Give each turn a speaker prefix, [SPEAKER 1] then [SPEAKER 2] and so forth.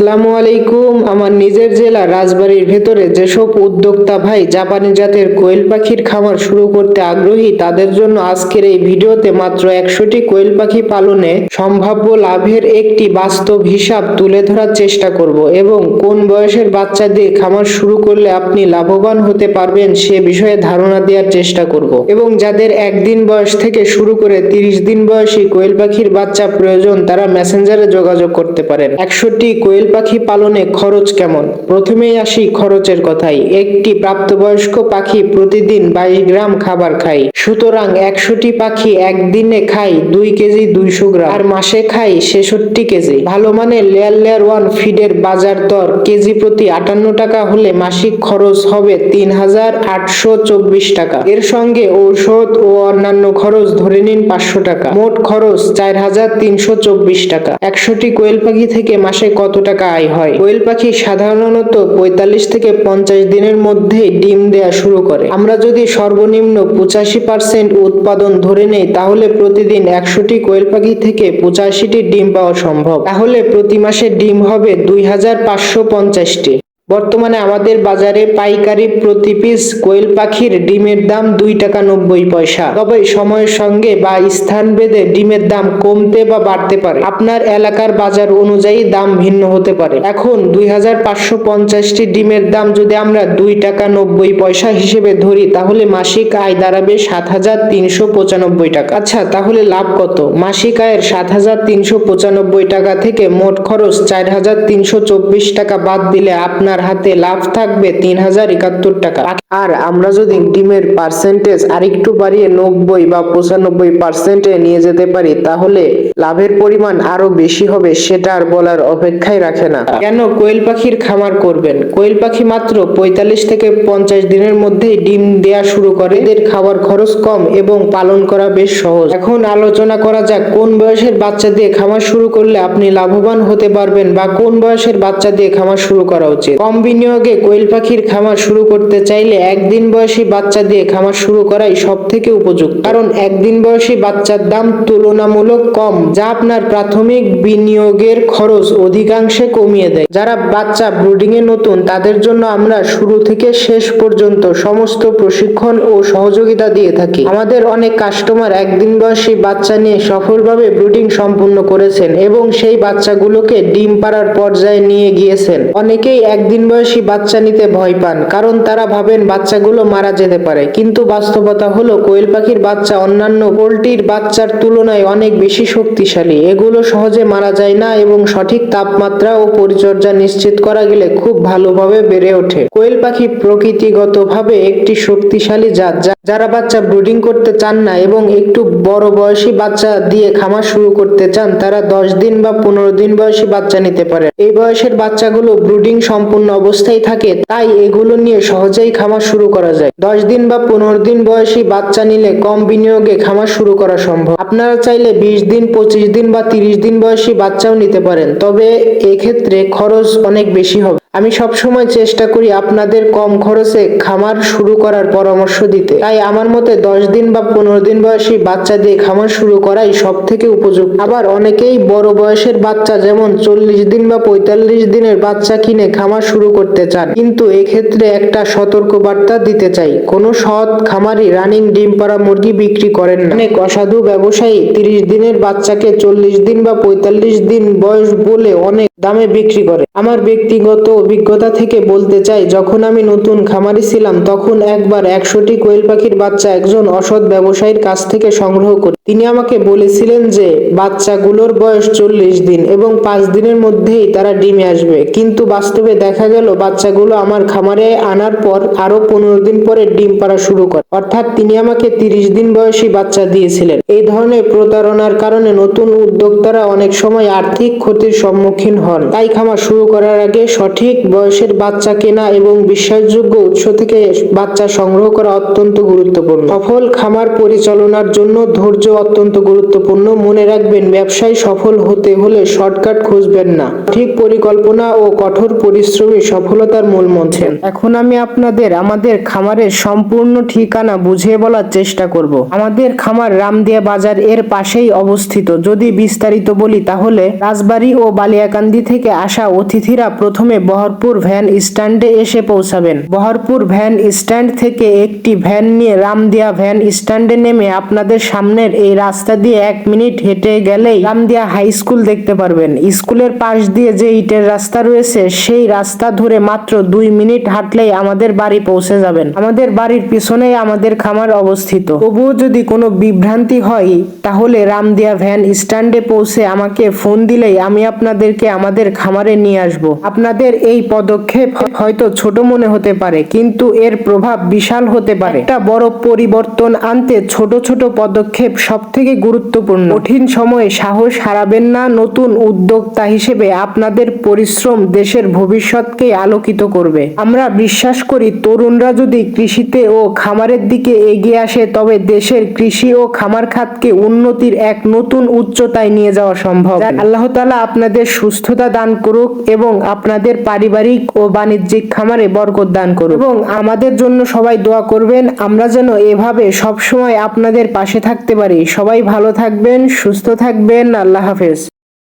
[SPEAKER 1] আসসালামু আলাইকুম। আমার নিজের জেলা রাজবাড়ির ভেতরে যেসব উদ্যোক্তা ভাই জাপানি জাতের কোয়েল পাখির খামার শুরু করতে আগ্রহী, তাদের জন্য আজকের এই ভিডিওতে মাত্র একশোটি কোয়েল পাখি পালনে সম্ভাব্য লাভের একটি বাস্তব হিসাব তুলে ধরার চেষ্টা করব এবং কোন বয়সের বাচ্চা দিয়ে খামার শুরু করলে আপনি লাভবান হতে পারবেন সে বিষয়ে ধারণা দেওয়ার চেষ্টা করব। এবং যাদের একদিন বয়স থেকে শুরু করে তিরিশ দিন বয়সী কোয়েল পাখির বাচ্চা প্রয়োজন, তারা মেসেঞ্জারে যোগাযোগ করতে পারেন। একশোটি কোয়েল পাখি পালনে খরচ কেমন? প্রথমেই আসি খরচের কথাই। একটি প্রাপ্তবয়স্ক পাখি প্রতিদিন বাইশ গ্রাম খাবার খায়। সুতরাং একশোটি পাখি একদিনে খায় দুই কেজি দুইশো গ্রাম। আর মাসে খায় ছেষট্টি কেজি। ভালো মানের লেয়ার লেয়ার ওয়ান ফিডের বাজার দর কেজি প্রতি আটান্ন টাকা হলে মাসিক খরচ হবে তিন হাজার আটশো চব্বিশ টাকা। এর সঙ্গে ঔষধ ও অন্যান্য খরচ ধরে নিন পাঁচশো টাকা। মোট খরচ চার হাজার তিনশো চব্বিশ টাকা। একশোটি কোয়েল পাখি থেকে মাসে কত টাকা আয় হয়। কোয়েল পাখি সাধারণত পঁয়তাল্লিশ থেকে পঞ্চাশ দিনের মধ্যে ডিম দেয়া শুরু করে। আমরা যদি সর্বনিম্ন পঁচাশি পার্সেন্ট উৎপাদন ধরে নেই, তাহলে প্রতিদিন একশোটি কোয়েল পাখি থেকে পঁচাশিটি ডিম পাওয়া সম্ভব। তাহলে প্রতি মাসে ডিম হবে দুই হাজার পাঁচশো পঞ্চাশটি। বর্তমানে আমাদের বাজারে পাইকারি প্রতি পিস কোয়েল পাখির ডিমের দাম দুই টাকা নব্বই পয়সা। তবে সময়ের সঙ্গে বা স্থান ভেদে ডিমের দাম কমতে বা বাড়তে পারে। আপনার এলাকার বাজার অনুযায়ী দাম ভিন্ন হতে পারে। এখন দুই হাজার পাঁচশো পঞ্চাশটি ডিমের দাম যদি আমরা দুই টাকা নব্বই পয়সা হিসেবে ধরি, তাহলে মাসিক আয় দাঁড়াবে সাত হাজার তিনশো পঁচানব্বই টাকা। আচ্ছা তাহলে লাভ কত? মাসিক আয়ের সাত হাজার তিনশো পঁচানব্বই টাকা থেকে মোট খরচ চার হাজার তিনশো চব্বিশ টাকা বাদ দিলে আপনার হাতে লাভ থাকবে তিন হাজার একাত্তর টাকা। আর আমরা যদি ডিমের পার্সেন্টেজ আরেকটু বাড়িয়ে নব্বই বা পঁচানব্বই পার্সেন্টে নিয়ে যেতে পারি, তাহলে লাভের পরিমাণ আরও বেশি হবে সেটা আর বলার অপেক্ষায় রাখে না। কেন কোয়েল পাখির খামার করবেন? কোয়েল পাখি মাত্র পঁয়তাল্লিশ থেকে পঞ্চাশ দিনের মধ্যেই ডিম দেয়া শুরু করে। এদের খাবার খরচ কম এবং পালন করা বেশ সহজ। এখন আলোচনা করা যাক, কোন বয়সের বাচ্চা দিয়ে খামার শুরু করলে আপনি লাভবান হতে পারবেন বা কোন বয়সের বাচ্চা দিয়ে খামার শুরু করা উচিত? কম বিনিয়োগে কোয়েল পাখির খামার শুরু করতে চাইলে একদিন বয়সী বাচ্চা দিয়ে খামার শুরু করাই সব থেকে উপযুক্ত। কারণ একদিন বয়সী বাচ্চার দাম তুলনামূলক কম, যা আপনার প্রাথমিক বিনিয়োগের খরচ অধিকাংশে কমিয়ে দেয়। যারা বাচ্চা ব্রুডিং এ নতুন, তাদের জন্য আমরা শুরু থেকে শেষ পর্যন্ত সমস্ত প্রশিক্ষণ ও সহযোগিতা দিয়ে থাকি। আমাদের অনেক কাস্টমার একদিন বয়সী বাচ্চা নিয়ে সফলভাবে ব্রুডিং সম্পূর্ণ করেছেন এবং সেই বাচ্চাগুলোকে ডিম পাড়ার পর্যায়ে নিয়ে গিয়েছেন। অনেকেই একদিন বয়সী বাচ্চা নিতে ভয় পান, কারণ তারা ভাবেন বাচ্চাগুলো মারা যেতে পারে। কিন্তু বাস্তবতা হলো, কোয়েল পাখির বাচ্চা অন্যান্য পোলট্রির বাচ্চার তুলনায় অনেক বেশি শক্তিশালী। এগুলো সহজে মারা যায় না এবং সঠিক তাপমাত্রা ও পরিচর্যা নিশ্চিত করা গেলে খুব ভালোভাবে বেড়ে ওঠে। কোয়েল পাখি প্রকৃতিগতভাবে একটি শক্তিশালী জাত যারা বাচ্চা ব্রুডিং করতে চান না এবং একটু বড় বয়সী বাচ্চা দিয়ে খামার শুরু করতে চান, তারা দশ দিন বা পনেরো দিন বয়সী বাচ্চা নিতে পারে। এই বয়সের বাচ্চাগুলো ব্রুডিং সম্পূর্ণ অবস্থায় থাকে, তাই এগুলো নিয়ে সহজেই খামার শুরু করা যায়। দশ দিন বা পনেরো দিন বয়সী বাচ্চা নিলে কম বিনিয়োগে খামার শুরু করা সম্ভব। আপনারা চাইলে বিশ দিন, পঁচিশ দিন বা তিরিশ দিন বয়সী বাচ্চাও নিতে পারেন, তবে এক্ষেত্রে খরচ অনেক বেশি হবে। আমি সবসময় চেষ্টা করি আপনাদের কম খরচে খামার শুরু করার পরামর্শ দিতে। তাই আমার মতে দশ দিন বা পনেরো দিন বয়সী বাচ্চা দিয়ে খামার শুরু করাই সব থেকে উপযুক্ত। আবার অনেকেই বড় বয়সের বাচ্চা যেমন চল্লিশ দিন বা পঁয়তাল্লিশ দিনের বাচ্চা কিনে খামার শুরু করতে চান, কিন্তু এক্ষেত্রে একটা সতর্ক বার্তা দিতে চাই। কোনো সৎ খামারি রানিং ডিম পাড়া মুরগি বিক্রি করেন না। অনেক অসাধু ব্যবসায়ী তিরিশ দিনের বাচ্চাকে চল্লিশ দিন বা পঁয়তাল্লিশ দিন বয়স বলে অনেক দামে বিক্রি করে। আমার ব্যক্তিগত অভিজ্ঞতা থেকে বলতে চাই, যখন আমি নতুন খামারি ছিলাম, তখন একবার একশোটি কোয়েল পাখির বাচ্চা একজন অসৎ ব্যবসায়ীর কাছ থেকে সংগ্রহ করি। তিনি আমাকে বলেছিলেন যে, বাচ্চাগুলোর বয়স চল্লিশ দিন এবং পাঁচ দিনের মধ্যেই তারা ডিমে আসবে। কিন্তু বাস্তবে দেখা গেল, বাচ্চাগুলো আমার খামারে আনার পর আরও পনেরো দিন পরে ডিম পাড়া শুরু করে। অর্থাৎ তিনি আমাকে তিরিশ দিন বয়সী বাচ্চা দিয়েছিলেন। এই ধরনের প্রতারণার কারণে নতুন উদ্যোক্তারা অনেক সময় আর্থিক ক্ষতির সম্মুখীন হন। তাই খামার শুরু করার আগে সঠিক বয়সের বাচ্চা কেনা এবং বিশ্বাসযোগ্য উৎস থেকে বাচ্চা সংগ্রহ করা অত্যন্ত গুরুত্বপূর্ণ। সফল খামার পরিচালনার জন্য ধৈর্য অত্যন্ত গুরুত্বপূর্ণ। মনে রাখবেন, ব্যবসায় সফল হতে হলে শর্টকাট খুঁজবেন না। ঠিক পরিকল্পনা ও কঠোর পরিশ্রমী সফলতার মূল মন্ত্র। এখন আমি আপনাদের আমাদের খামারের সম্পূর্ণ ঠিকানা বুঝিয়ে বলার চেষ্টা করব। আমাদের খামার রামদিয়া বাজার এর পাশেই অবস্থিত। যদি বিস্তারিত বলি তাহলে রাজবাড়ী ও বালিয়াকান্দি থেকে আসা অতিথিরা প্রথমে বহরপুর ভ্যান স্ট্যান্ডে এসে পৌঁছাবেন। বহরপুর ভ্যান স্ট্যান্ড থেকে একটি ভ্যান নিয়ে রামদিয়া ভ্যান স্ট্যান্ডে নেমে আপনাদের সামনের এই রাস্তা দিয়ে এক মিনিট হেঁটে গেলেই রামদিয়া হাই স্কুল দেখতে পারবেন। স্কুলের পাশ দিয়ে যে ইটের রাস্তা রয়েছে, সেই রাস্তা ধরে মাত্র দুই মিনিট হাঁটলেই আমাদের বাড়ি পৌঁছে যাবেন। আমাদের বাড়ির পিছনেই আমাদের খামার অবস্থিত। তবুও যদি কোনো বিভ্রান্তি হয়, তাহলে রামদিয়া ভ্যান স্ট্যান্ডে পৌঁছে আমাকে ফোন দিলেই আমি আপনাদেরকে আমাদের খামারে নিয়ে আসব। আপনাদের এই পদক্ষেপ হয়তো ছোট মনে হতে পারে, কিন্তু এর প্রভাব বিশাল হতে পারে। একটা বড় পরিবর্তন আনতে ছোট ছোট পদক্ষেপ সব থেকে গুরুত্বপূর্ণ। কঠিন সময়ে সাহস হারাবেন না নতুন উদ্যোক্তা হিসেবে আপনাদের পরিশ্রম দেশের ভবিষ্যৎকে আলোকিত করবে। আমরা বিশ্বাস করি তরুণরা যদি কৃষিতে ও খামারের দিকে এগিয়ে আসে, তবে দেশের কৃষি ও খামার খাতকে উন্নতির এক নতুন উচ্চতায় নিয়ে যাওয়া সম্ভব। আল্লাহ তাআলা আপনাদের সুস্থতা দান করুক এবং আপনাদের পারিবারিক ও বাণিজ্যিক খামারে বরকত দান করুন। এবং আমাদের জন্য সবাই দোয়া করবেন, আমরা যেন এভাবে সবসময় আপনাদের পাশে থাকতে পারি। সবাই ভালো থাকবেন, সুস্থ থাকবেন। আল্লাহ হাফেজ।